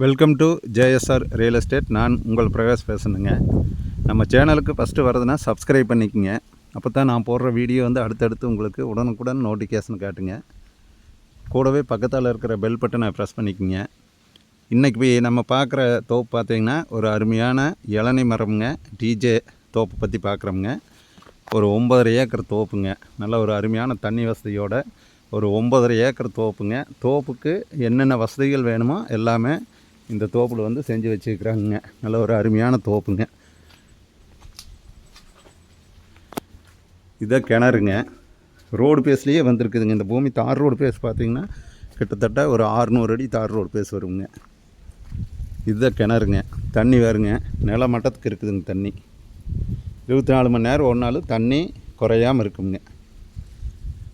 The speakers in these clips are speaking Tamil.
Welcome to J S R real estate நான் உங்கள் பிரகாஷ் பேசணுங்க நம்ம சேனலுக்கு ஃபஸ்ட்டு வரதுன்னா சப்ஸ்கிரைப் பண்ணிக்கோங்க. அப்போ தான் நான் போடுற வீடியோ வந்து அடுத்தடுத்து உங்களுக்கு உடனுக்குடன் நோட்டிஃபிகேஷன் காட்டுங்க. கூடவே பக்கத்தில் இருக்கிற பெல் பட்டனை ப்ரெஸ் பண்ணிக்கோங்க. இன்றைக்கி போய் நம்ம பார்க்குற தோப்பு பார்த்திங்கன்னா ஒரு அருமையான இளநி மரம்ங்க. டிஜே தோப்பு பற்றி பார்க்குறோமுங்க. ஒரு ஒம்பதரை ஏக்கர் தோப்புங்க. நல்ல ஒரு அருமையான தண்ணி வசதியோட ஒரு ஒம்பதரை ஏக்கர் தோப்புங்க. தோப்புக்கு என்னென்ன வசதிகள் வேணுமோ எல்லாமே இந்த தோப்பில் வந்து செஞ்சு வச்சுருக்குறாங்க. நல்ல ஒரு அருமையான தோப்புங்க. இதான் கிணறுங்க. ரோடு பேஸ்லேயே வந்திருக்குதுங்க. இந்த பூமி தார் ரோடு பேஸ் பார்த்தீங்கன்னா கிட்டத்தட்ட ஒரு ஆறுநூறு அடி தார் ரோடு பேஸ் வருங்க. இதுதான் கிணறுங்க. தண்ணி வருங்க நில மட்டத்துக்கு இருக்குதுங்க தண்ணி. இருபத்தி நாலு மணி நேரம் ஒரு நாள் தண்ணி குறையாமல் இருக்குங்க.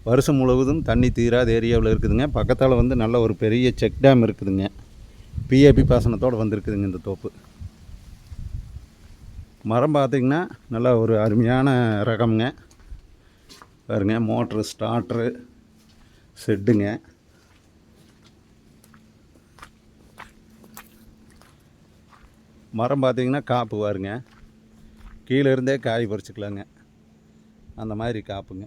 வருஷம் முழுவதும் தண்ணி தீராத ஏரியாவில் இருக்குதுங்க. பக்கத்தால் வந்து நல்ல ஒரு பெரிய செக் டேம் இருக்குதுங்க. பிஏபி பாசனத்தோடு வந்திருக்குதுங்க இந்த தோப்பு. மரம் பார்த்திங்கன்னா நல்லா ஒரு அருமையான ரகம்ங்க. பாருங்க மோட்ரு ஸ்டார்ட்ரு செட்டுங்க மரம் பார்த்திங்கன்னா காப்பு பாருங்க. கீழே இருந்தே காய் பறிச்சுக்கலாங்க. அந்த மாதிரி காப்புங்க.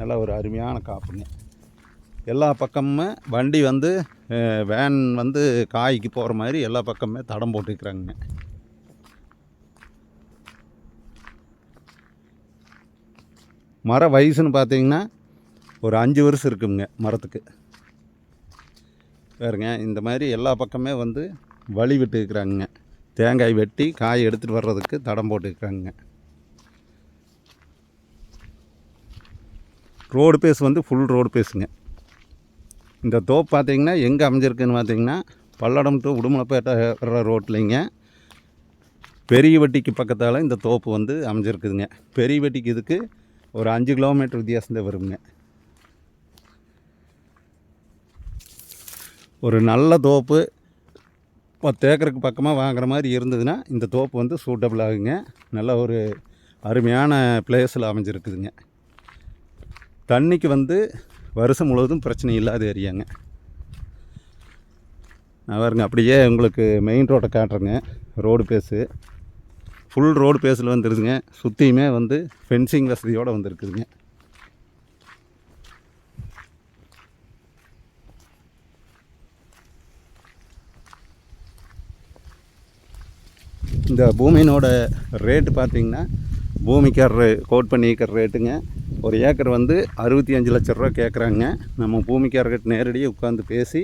நல்ல ஒரு அருமையான காப்புங்க. எல்லா பக்கமும் வண்டி வந்து வேன் வந்து காய்க்கு போகிற மாதிரி எல்லா பக்கமுமே தடம் போட்டுக்கிறாங்க மர வயசுன்னு பார்த்தீங்கன்னா ஒரு அஞ்சு வருஷம் இருக்குங்க மரத்துக்கு. பாருங்க இந்த மாதிரி எல்லா பக்கமே வந்து வழி விட்டுருக்குறாங்க தேங்காய் வெட்டி காய் எடுத்துகிட்டு வர்றதுக்கு தடம் போட்டுருக்குறாங்க. ரோடு பேஸ் வந்து ஃபுல் ரோடு பேஸுங்க இந்த தோப்பு பார்த்தீங்கன்னா எங்கே அமைஞ்சிருக்குன்னு பார்த்தீங்கன்னா பல்லடம் டு உடுமலைப்பேட்டை ரோட்லைங்க. பெரிய வட்டிக்கு பக்கத்தால் இந்த தோப்பு வந்து அமைஞ்சிருக்குதுங்க. பெரிய வட்டிக்கு இதுக்கு ஒரு அஞ்சு கிலோமீட்டர் வித்தியாசம் வருங்க. ஒரு நல்ல தோப்பு. பத்து ஏக்கருக்கு பக்கமாக வாங்குற மாதிரி இருந்ததுன்னா இந்த தோப்பு வந்து சூட்டபிள் ஆகுங்க. நல்ல ஒரு அருமையான பிளேஸில் அமைஞ்சிருக்குதுங்க. தண்ணிக்கு வந்து வருஷம் முழுவதும் பிரச்சனை இல்லாத ஏரியாங்க. நான் பாருங்க அப்படியே உங்களுக்கு மெயின் ரோட்டை காட்டுறேங்க. ரோடு பேஸு ஃபுல் ரோடு பேஸில் வந்துருதுங்க சுற்றியுமே வந்து ஃபென்சிங் வசதியோடு வந்துருக்குதுங்க இந்த பூமியினோட ரேட்டு பார்த்தீங்கன்னா பூமிக்கார் கோட் பண்ணிக்கிற ரேட்டுங்க ஒரு ஏக்கர் வந்து அறுபத்தி அஞ்சு லட்ச ரூபா கேட்குறாங்க நம்ம பூமிக்காரர்கிட்ட நேரடியாக உட்காந்து பேசி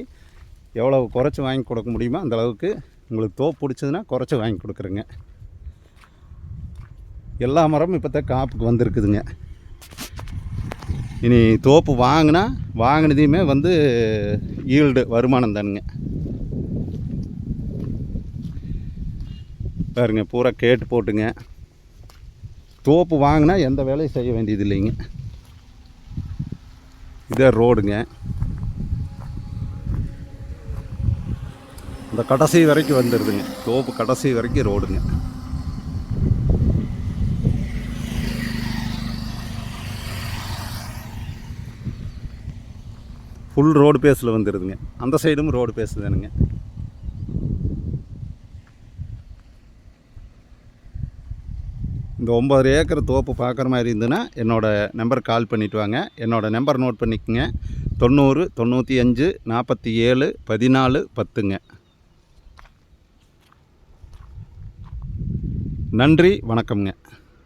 எவ்வளோ குறைச்சி வாங்கி கொடுக்க முடியுமோ அந்த அளவுக்கு உங்களுக்கு தோப்பு பிடிச்சதுன்னா குறைச்சி வாங்கி கொடுக்குறேங்க. எல்லா மரமும் இப்போ தான் காப்புக்கு வந்திருக்குதுங்க. இனி தோப்பு வாங்கினா வாங்கினதையுமே வந்து ஈல்டு வருமானம் தானுங்க. பாருங்க பூரா கேட்டு போட்டுங்க. தோப்பு வாங்கினா எந்த வேலையும் செய்ய வேண்டியது இல்லைங்க இதே ரோடுங்க. இந்த கடைசி வரைக்கும் வந்துடுதுங்க தோப்பு கடைசி வரைக்கும் ரோடுங்க. ஃபுல் ரோடு பேஸில் வந்துடுதுங்க அந்த சைடும் ரோடு பேஸ் தானுங்க. இந்த ஒம்பது ஏக்கர் தோப்பு பார்க்குற மாதிரி இருந்ததுன்னா என்னோடய நம்பர் கால் பண்ணிவிட்டு வாங்க. என்னோடய நம்பர் நோட் பண்ணிக்கோங்க. தொண்ணூறு தொண்ணூற்றி அஞ்சு நாற்பத்தி ஏழு பதினாலு பத்துங்க. நன்றி வணக்கம்ங்க.